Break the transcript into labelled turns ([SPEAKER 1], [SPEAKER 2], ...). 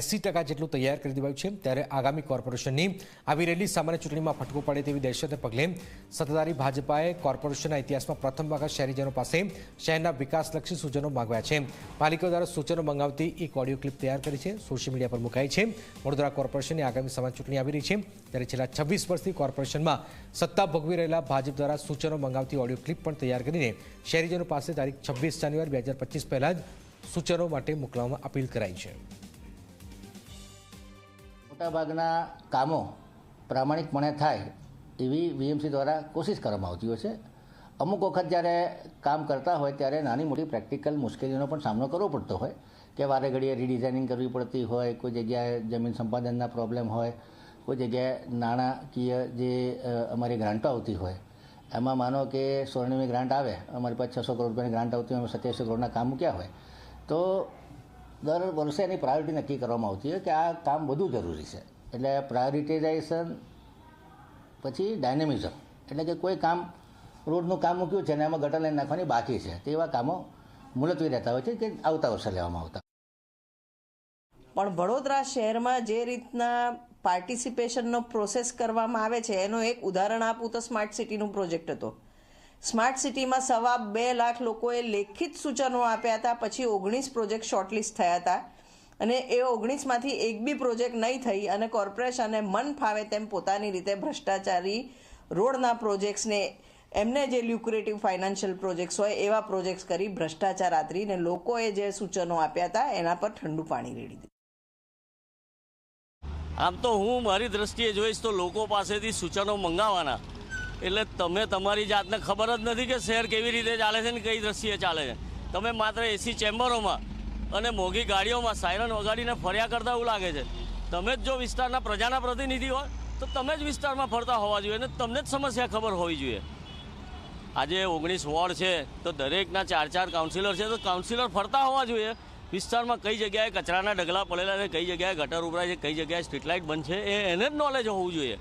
[SPEAKER 1] એસી ટકા જેટલું તૈયાર કરી દેવાયું છે ત્યારે આગામી કોર્પોરેશનની આવી રહેલી સામાન્ય ચૂંટણીમાં ફટકો પડે તેવી દહેશતને પગલે સત્તાધારી ભાજપાએ કોર્પોરેશનના ઇતિહાસમાં પ્રથમ વખત શહેરીજનો પાસે શહેરના વિકાસલક્ષી સૂચનો માંગ્યા છે. પાલિકા દ્વારા સૂચનો મંગાવતી એક ઓડિયો ક્લિપ તૈયાર કરી છે. સોશિયલ મીડિયા પર મુકાઈ છે. વડોદરા કોર્પોરેશનની આગામી સમાજ ચૂંટણી આવી રહી છે ત્યારે છેલ્લા છવ્વીસ વર્ષથી કોર્પોરેશનમાં સત્તા ભોગવી રહેલા ભાજપ દ્વારા સૂચનો મંગાવતી ઓડિયો ક્લિપ પણ તૈયાર કરીને શહેરીજનો પાસે તારીખ છવ્વીસ જાન્યુઆરી બે હજાર પચીસ પહેલાં જ સૂચનો માટે મોકલવામાં અપીલ કરાઈ છે.
[SPEAKER 2] મોટાભાગના કામો પ્રામાણિકપણે થાય એવી વીએમસી દ્વારા કોશિશ કરવામાં આવતી હોય છે. અમુક વખત જ્યારે કામ કરતા હોય ત્યારે નાની મોટી પ્રેક્ટિકલ મુશ્કેલીનો પણ સામનો કરવો પડતો હોય કે વારે ઘડીએ રીડિઝાઇનિંગ કરવી પડતી હોય, કોઈ જગ્યાએ જમીન સંપાદનના પ્રોબ્લેમ હોય, કોઈ જગ્યાએ નાણાકીય જે અમારી ગ્રાન્ટો આવતી હોય, એમાં માનો કે સ્વર્ણિમી ગ્રાન્ટ આવે, અમારી પાસે છસો કરોડ રૂપિયાની ગ્રાન્ટ આવતી હોય, અમે સત્યાવીસો કરોડના કામ મૂક્યા હોય, તો દર વર્ષે એની પ્રાયોરિટી નક્કી કરવામાં આવતી હોય કે આ કામ વધુ જરૂરી છે. એટલે પ્રાયોરિટીઝેશન પછી ડાયનેમિઝમ એટલે કે કોઈ કામ, રોડનું કામ મૂક્યું છે અને એમાં ગટર લાઈન નાખવાની બાકી છે, તેવા કામો મુલતવી રહેતા હોય છે કે આવતા વર્ષે લેવામાં આવતા.
[SPEAKER 3] પણ વડોદરા શહેરમાં જે રીતના પાર્ટિસિપેશનનો પ્રોસેસ કરવામાં આવે છે, એનું એક ઉદાહરણ આપું તો સ્માર્ટ સિટીનું પ્રોજેક્ટ હતો. સ્માર્ટ સિટીમાં સવા બે લાખ લોકોએ લેખિત સૂચનો આપ્યા હતા, પછી ઓગણીસ પ્રોજેક્ટ શોર્ટલિસ્ટ થયા હતા. અને એ ઓગણીસમાંથી એક બી પ્રોજેક્ટ નહીં થઈ અને કોર્પોરેશને મન ફાવે તેમ પોતાની રીતે ભ્રષ્ટાચારી રોડના પ્રોજેક્ટ્સને એમને જે લ્યુક્રેટિવ ફાઇનાન્શિયલ પ્રોજેક્ટ્સ હોય એવા પ્રોજેક્ટ્સ કરી ભ્રષ્ટાચાર આતરીને લોકોએ જે સૂચનો આપ્યા હતા એના પર ઠંડુ પાણી રેડી દીધું.
[SPEAKER 4] આમ તો હું મારી દ્રષ્ટિએ જોઈશ તો લોકો પાસેથી સૂચનો મંગાવવાના એટલે તમે તમારી જાતને ખબર જ નથી કે શહેર કેવી રીતે ચાલે છે ને કઈ દ્રષ્ટિએ ચાલે છે. તમે માત્ર એસી ચેમ્બરોમાં અને મોંઘી ગાડીઓમાં સાયરન વગાડીને ફર્યા કરતા એવું લાગે છે. તમે જ જો વિસ્તારના પ્રજાના પ્રતિનિધિ હોય, તો તમે જ વિસ્તારમાં ફરતા હોવા જોઈએ અને તમને જ સમસ્યા ખબર હોવી જોઈએ. આજે ઓગણીસ વોર્ડ છે, તો દરેકના ચાર ચાર કાઉન્સિલર છે, તો કાઉન્સિલર ફરતા હોવા જોઈએ. વિસ્તારમાં કઈ જગ્યાએ કચરાના ઢગલા પડેલા છે, કઈ જગ્યાએ ગટર ઉભરાય છે, કઈ જગ્યાએ સ્ટ્રીટ લાઇટ બંધ છે, એ એને જ નોલેજ હોવું જોઈએ.